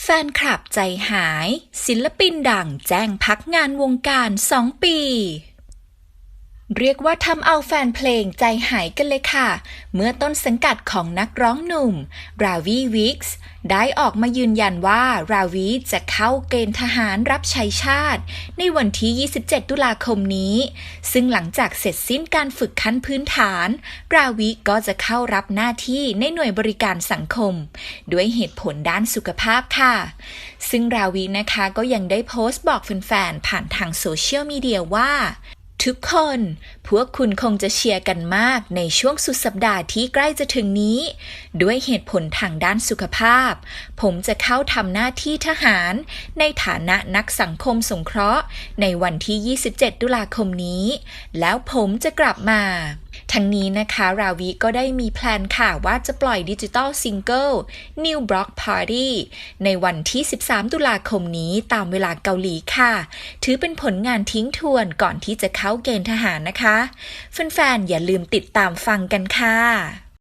แฟนคลับใจหาย ศิลปินดังแจ้งพักงานวงการ 2 ปี เรียกว่าทำเอาแฟนเพลงใจหายกันเลยค่ะ เมื่อต้นสังกัดของนักร้องหนุ่ม ราวีวิกส์ได้ออกมายืนยันว่าราวีจะเข้าเกณฑ์ทหารรับใช้ชาติ ในวันที่ 27 ตุลาคมนี้ ซึ่งหลังจากเสร็จสิ้นการฝึกขั้นพื้นฐาน ราวีก็จะเข้ารับหน้าที่ในหน่วยบริการสังคม ด้วยเหตุผลด้านสุขภาพค่ะ ซึ่งราวีนะคะก็ยังได้โพสต์บอกแฟนๆผ่านทางโซเชียลมีเดียว่า ทุกคน พวกคุณคงจะเชียร์กันมากในช่วงสุดสัปดาห์ที่ใกล้จะถึงนี้ ด้วยเหตุผลทางด้านสุขภาพ ผมจะเข้าทำหน้าที่ทหาร ในฐานะนักสังคมสงเคราะห์ ในวันที่ 27 ตุลาคมนี้ แล้วผมจะกลับมา ทั้งนี้นะคะราวีก็ได้มีแพลนค่ะว่าจะปล่อยดิจิตอลซิงเกิล New Block Party ในวันที่ 13 ตุลาคมนี้ตามเวลาเกาหลีค่ะ ถือเป็นผลงานทิ้งทวนก่อนที่จะเข้าเกณฑ์ทหารนะคะ แฟนๆ อย่าลืมติดตามฟังกันค่ะ